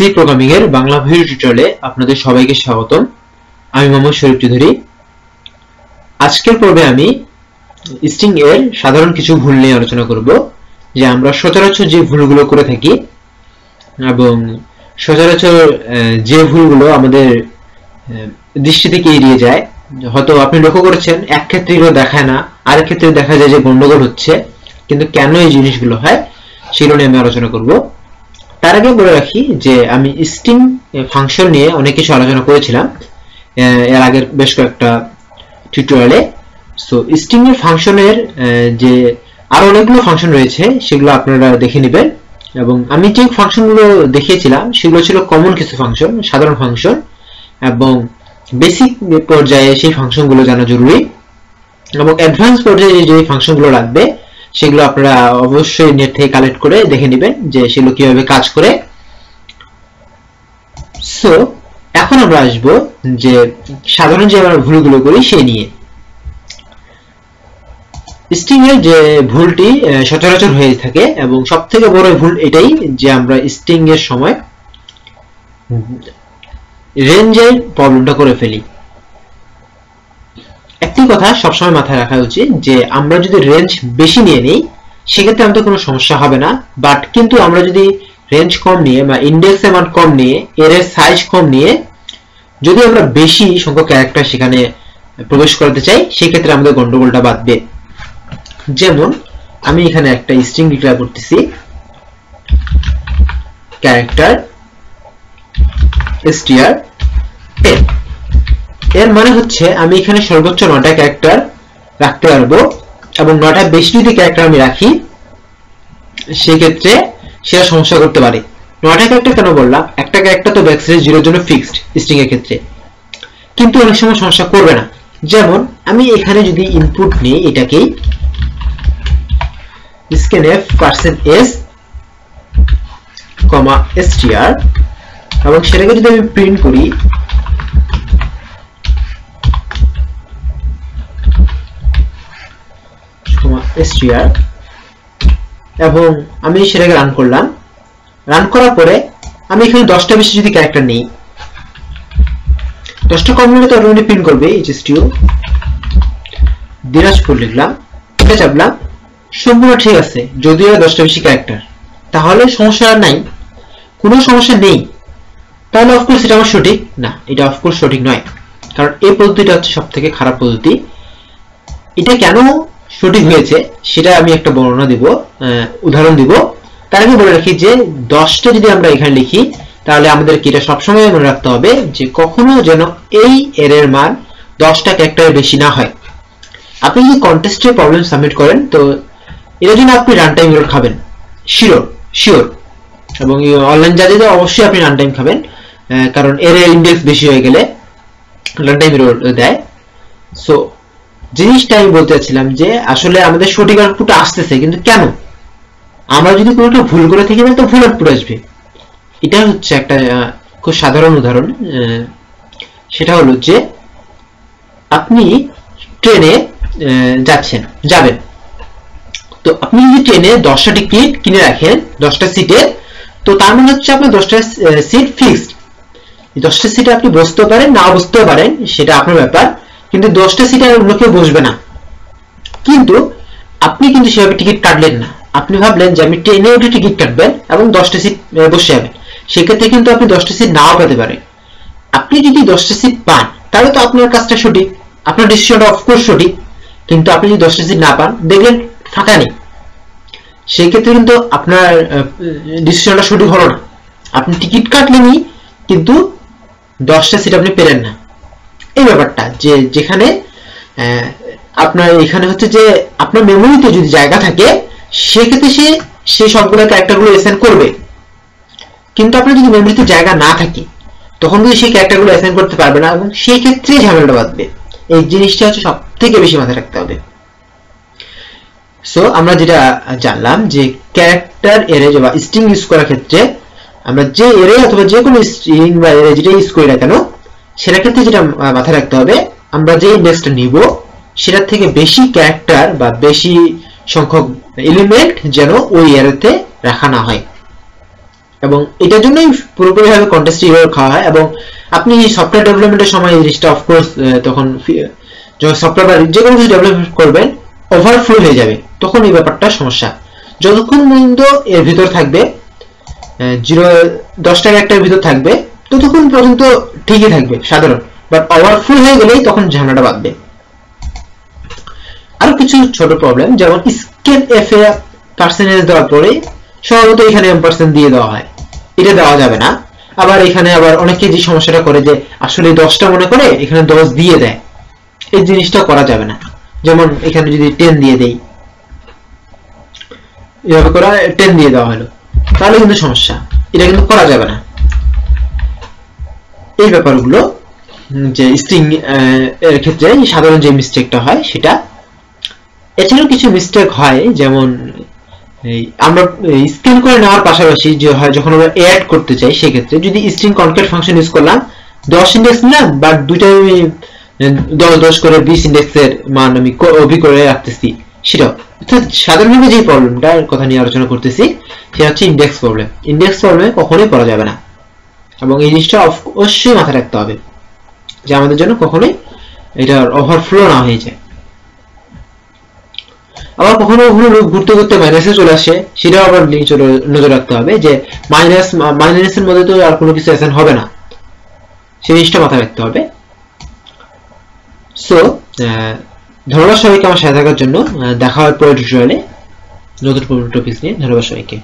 C programming এর Bangla video টিউটোরিয়ালে আপনাদের সবাইকে স্বাগতম। আমি মোহাম্মদ শরীফ চৌধুরী। আজকের পর্বে আমি স্ট্রিং এর সাধারণ কিছু ভুল নিয়ে আলোচনা করব, যে আমরা সচরাচর যে ভুলগুলো করে থাকি এবং সচরাচর যে ভুলগুলো আমাদের দৃষ্টি থেকে এড়িয়ে যায়, হয়তো আপনি লক্ষ্য করেছেন, এক ক্ষেত্রে এগুলো দেখায় না, আরেক ক্ষেত্রে দেখা যায় যে গন্ডগোল হচ্ছে, কিন্তু কেন এই জিনিসগুলো হয়, সেগুলো নিয়ে আমি আলোচনা করব। তার আগে বলে রাখি যে আমি স্ট্রিং ফাংশন নিয়ে অনেক কিছু আলোচনা করেছিলাম। এর আগের বেশ কয়েকটা টিউটোরিয়ালে সো স্ট্রিং এর ফাংশনের যে আরও অনেকগুলো ফাংশন রয়েছে, সেগুলো আপনারা দেখে নেবেন। এবং আমি যে ফাংশনগুলো দেখিয়েছিলাম, সেগুলো ছিল কমন কিছু ফাংশন, সাধারণ ফাংশন, এবং বেসিক পর্যায়ে সেই ফাংশনগুলো জানা জরুরি। এবং অ্যাডভান্স পর্যায়ে যে ফাংশনগুলো লাগবে সেগুলো আপনারা অবশ্যই নেট থেকে কালেক্ট করে দেখে নেবেন যে সেগুলো কীভাবে কাজ করে। সো এখন আমরা আসব যে সাধারণ যে আমরা ভুলগুলো করি সেই নিয়ে। স্ট্রিং এর যে ভুলটি সচরাচর হয়ে থাকে এবং সব থেকে বড় ভুল এটাই যে আমরা স্ট্রিং এর সময় রেঞ্জের প্রবলেমটা করে ফেলি। একটি কথা সবসময় মাথায় রাখা উচিত যে, আমরা যদি রেঞ্জ বেশি নিয়ে নিই, সেক্ষেত্রে আমাদের কোনো সমস্যা হবে না। বাট কিন্তু আমরা যদি রেঞ্জ কম নিয়ে বা ইন্ডেক্স অ্যামাউন্ট কম নিয়ে, এর সাইজ কম নিয়ে, যদি আমরা বেশি সংখ্যক ক্যারেক্টার সেখানে প্রবেশ করাতে চাই, সেক্ষেত্রে আমাদের গন্ডগোলটা বাঁধবে। যেমন, আমি এখানে একটা স্ট্রিং ডিক্লেয়ার করতেছি। ক্যারেক্টার str টেন এর মানে হচ্ছে আমি এখানে সর্বোচ্চ নটা ক্যারেক্টার রাখতে পারব এবং নটা বেশি যদি ক্যারেক্টার আমি রাখি, সেক্ষেত্রে সেটা সমস্যা করতে পারে। নটা ক্যারেক্টার কেন বললাম? একটা ক্যারেক্টার তো ব্যাকস্ল্যাশ জিরোর জন্য ফিক্সড স্ট্রিং এর ক্ষেত্রে। কিন্তু অনেক সময় সমস্যা করবে না। যেমন, আমি এখানে যদি ইনপুট নিই এটাকেই scanf percent S comma str এবং সেটাকে যদি আমি প্রিন্ট করি str এবং আমি সেটাকে রান করলাম। রান করার পরে আমি এখানে দশটা বেশি যদি ক্যারেক্টার নেই, দশটা কম হলে তো অটোমেটিক প্রিন্ট করবে এইচএসটিও দিনাজপুর লিখলাম, এটা চাপলাম। সম্পূর্ণ ঠিক আছে, যদিও দশটা বেশি ক্যারেক্টার তাহলে সমস্যা নাই। কোনো সমস্যা নেই। তাহলে অফকোর্স এটা আমার সঠিক। না, এটা অফকোর্স সঠিক নয়। কারণ এই পদ্ধতিটা হচ্ছে সব থেকে খারাপ পদ্ধতি। এটা কেন সঠিক হয়েছে, সেটা আমি একটা বর্ণনা দিব উদাহরণ দিব। তার আগে বলে রাখি যে, দশটা যদি আমরা এখানে লিখি, তাহলে আমাদেরকে এটা সবসময় মনে রাখতে হবে যে কখনো যেন এই এর মান দশটা ক্যারেক্টারের বেশি না হয়। আপনি যদি কন্টেস্টের প্রবলেম সাবমিট করেন, তো এর জন্য আপনি রান টাইম এরর খাবেন। শিওর শিওর এবং অনলাইন জাজে অবশ্যই আপনি রান টাইম খাবেন কারণ এর ইন্ডেক্স বেশি হয়ে গেলে রান টাইম এরর দেয়। সো জিনিসটা আমি বলতে চাচ্ছিলাম যে আসলে আমাদের সঠিক আউটপুট আসতেছে, কিন্তু কেন? আমরা যদি কোনোটা ভুল করে থাকি, তাহলে তো ভুল আউটপুট আসবে। এটা হচ্ছে একটা খুব সাধারণ উদাহরণ সেটা হলো যে আপনি ট্রেনে যাচ্ছেন, যাবেন। তো আপনি যদি ট্রেনে দশটা টিকিট কিনে রাখেন, দশটা সিটে তো তার মানে হচ্ছে আপনার দশটা সিট ফিক্সড দশটা সিটে আপনি বসতেও পারেন না বসতেও পারেন, সেটা আপনার ব্যাপার। কিন্তু দশটা সিটে আর অন্য কেউ বসবে না। কিন্তু আপনি কিন্তু সেভাবে টিকিট কাটলেন না। আপনি ভাবলেন যে আমি ট্রেনে উঠে টিকিট কাটবেন এবং দশটা সিট বসে যাবেন সেক্ষেত্রে কিন্তু আপনি দশটা সিট নাও পেতে পারেন। আপনি যদি দশটা সিট পান, তাহলে তো আপনার কাজটা সঠিক, আপনার ডিসিশনটা অফকোর্স সঠিক। কিন্তু আপনি যদি দশটা সিট না পান, দেখলেন ফাঁকা নেই। সেক্ষেত্রে কিন্তু আপনার ডিসিশনটা সঠিক হলো না। আপনি টিকিট কাটলেনই, কিন্তু দশটা সিট আপনি পেলেন না। এই ব্যাপারটা যে যেখানে আপনার এখানে হচ্ছে যে আপনার মেমোরিতে যদি জায়গা থাকে, সেক্ষেত্রে সে সেই সবগুলো ক্যারেক্টারগুলো অ্যাসাইন করবে। কিন্তু আপনার যদি মেমোরিতে জায়গা না থাকে, তখন কিন্তু সেই ক্যারেক্টারগুলো অ্যাসাইন করতে পারবে না এবং সেই ক্ষেত্রে ঝামেলাটা বাঁধবে। এই জিনিসটা হচ্ছে সব থেকে বেশি মাথায় রাখতে হবে। সো আমরা যেটা জানলাম যে ক্যারেক্টার এরে বা স্ট্রিং ইউজ করার ক্ষেত্রে আমরা যে এরে অথবা যে কোনো স্ট্রিং বা এরে যেটা ইউজ করি না কেন সেটার ক্ষেত্রে যেটা মাথায় রাখতে হবে, আমরা যে ইন্ডেক্সটা নিব, সেটার থেকে বেশি ক্যারেক্টার বা বেশি সংখ্যক এলিমেন্ট যেন ওই এরেতে রাখা না হয়। এবং এটার জন্যই পুরোপুরিভাবে কন্টেস্ট ইরর খাওয়া হয় এবং আপনি সফটওয়্যার ডেভেলপমেন্টের সময় এই জিনিসটা অফকোর্স তখন যখন সফটওয়্যার যে কোনো কিছু ডেভেলপমেন্ট করবেন ওভারফ্লো হয়ে যাবে, তখন এই ব্যাপারটা সমস্যা। যতক্ষণ পর্যন্ত এর ভিতর থাকবে জিরো দশটা টাকা একটার ভিতর থাকবে, ততক্ষণ পর্যন্ত ঠিকই থাকবে, সাধারণ। বাট ওভারফ্লো হয়ে গেলেই তখন ঝামেলাটা বাঁধবে। আরও কিছু ছোট প্রবলেম যেমন স্ক্যান এফ এ পার্সেন্টেজ দেওয়ার পরে সম্ভবত এখানে এম পার্সেন্ট দিয়ে দেওয়া হয়। এটা দেওয়া যাবে না। আবার এখানে আবার অনেকে যে সমস্যাটা করে যে আসলে দশটা মনে করে, এখানে দশ দিয়ে দেয়। এই জিনিসটা করা যাবে না। যেমন এখানে যদি টেন দিয়ে দেই। এভাবে করে টেন দিয়ে দেওয়া হলো। তাহলে কিন্তু সমস্যা। এটা কিন্তু করা যাবে না। এই ব্যাপারগুলো, যে স্ট্রিং এর ক্ষেত্রে সাধারণ যে মিস্টেকটা হয় সেটা, এছাড়াও কিছু মিস্টেক হয়, যেমন আমরা স্ক্যান করে নেওয়ার পাশাপাশি যে হয়, যখন আমরা অ্যাড করতে চাই, সেক্ষেত্রে যদি স্ট্রিং কনকেট ফাংশন ইউজ করলাম, দশ ইন্ডেক্স নিলাম বাট দুইটাই আমি দশ দশ করে বিশ ইন্ডেক্সের মান আমি অভি করে রাখতেছি, সেটাও। অর্থাৎ সাধারণভাবে যে প্রবলেমটার কথা নিয়ে আলোচনা করতেছি, সেটা হচ্ছে ইন্ডেক্স প্রবলেম ইন্ডেক্স প্রবলেমে কখনোই পড়া যাবে না। এবং এই জিনিসটা অবশ্যই মাথায় রাখতে হবে, যে আমাদের জন্য কখনোই এটার ওভারফ্লো না হয়ে যায়। আবার কখনো কখনো লোক ঘুরতে ঘুরতে মাইনাসে চলে আসে, সেটাও আবার নজর রাখতে হবে, যে মাইনাস মাইনাসের মধ্যে তো আর কোনো কিছু অ্যাসাইন হবে না। সেই জিনিসটা মাথায় রাখতে হবে। সো ধন্যবাদ সবাইকে আমার সাথে থাকার জন্য। দেখা হয় পরের টিউটোরিয়ালে নতুন টপিক্স নিয়ে। ধন্যবাদ সবাইকে।